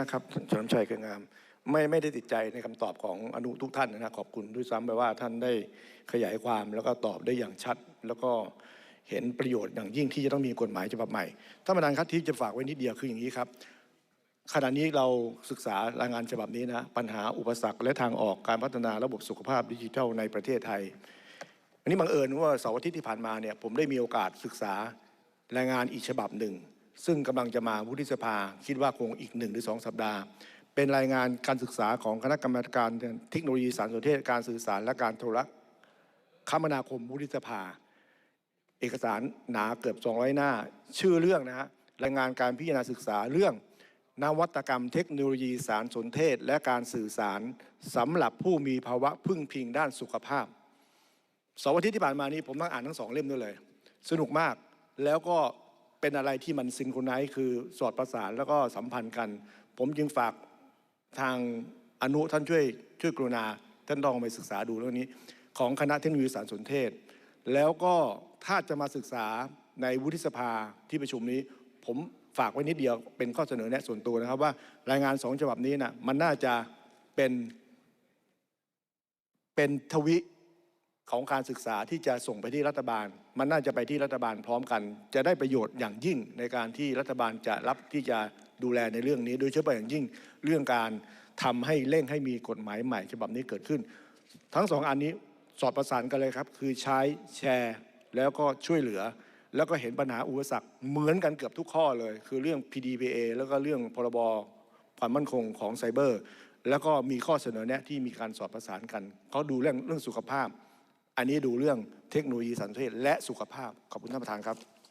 นะครับท่านเฉลิมชัยเกืองามไม่ไม่ได้ติดใจในคำตอบของอนุทุกท่านนะขอบคุณด้วยซ้ำไปว่าท่านได้ขยายความแล้วก็ตอบได้อย่างชัด แล้วก็เห็นประโยชน์อย่างยิ่งที่จะต้องมีกฎหมายฉบับใหม่ท่านประธานครับที่จะฝากไว้นิดเดียวคืออย่างนี้ครับขณะนี้เราศึกษารายงานฉบับนี้นะปัญหาอุปสรรคและทางออกการพัฒนาระบบสุขภาพดิจิทัลในประเทศไทยอันนี้บังเอิญว่าเสาร์อาทิตย์ที่ผ่านมาเนี่ยผมได้มีโอกาสศึกษารายงานอีกฉบับหนึ่ง ซึ่งกำลังจะมาวุฒิสภา คิดว่าคงอีกหนึ่งหรือสองสัปดาห์ เป็นรายงานการศึกษาของคณะกรรมการเทคโนโลยีสารสนเทศการสื่อสารและการโทรคมนาคมวุฒิสภา เอกสารหนาเกือบ 200 หน้า ชื่อเรื่องนะฮะรายงานการพิจารณาศึกษาเรื่อง นวัตกรรมเทคโนโลยีสารสนเทศ และการสื่อสารสำหรับผู้มีภาวะพึ่งพิงด้านสุขภาพสาร์อาทิตย์ที่ผ่านมานี้ผมนั่งอ่านทั้งสองเล่มด้วยเลย สนุกมากแล้วก็ เป็นอะไรที่มันซิงโครไนซ์คือสอดประสานแล้วก็สัมพันธ์กัน ผมจึงฝากทางอนุท่านช่วยช่วยกรุณา ท่านลองไปศึกษาดูเรื่องนี้ ของคณะเทคโนโลยีสารสนเทศ แล้วก็ถ้าจะมาศึกษาในวุฒิสภาที่ประชุมนี้ ผมฝากไว้นิดเดียวเป็นข้อเสนอแนะส่วนตัวนะครับว่า รายงานสองฉบับนี้นะมันน่าจะเป็นเป็นทวิ ของการศึกษาที่จะส่งไปที่รัฐบาล มันน่าจะไปที่รัฐบาลพร้อมกัน จะได้ประโยชน์อย่างยิ่งในการที่รัฐบาลจะรับที่จะดูแลในเรื่องนี้ โดยเฉพาะอย่างยิ่งเรื่องการทำให้เร่งให้มีกฎหมายใหม่ฉบับนี้เกิดขึ้น ทั้งสองอันนี้สอดประสานกันเลยครับ คือใช้แชร์แล้วก็ช่วยเหลือ แล้วก็เห็นปัญหาอุปสรรคเหมือนกันเกือบทุกข้อเลย คือเรื่อง PDPA แล้วก็เรื่องพรบความมั่นคงของไซเบอร์ แล้วก็มีข้อเสนอแนะที่มีการสอดประสานกันเขาดูเรื่องเรื่องสุขภาพ อันนี้ดูเรื่องเทคโนโลยีสารสนเทศและสุขภาพขอบคุณท่านประธานครับ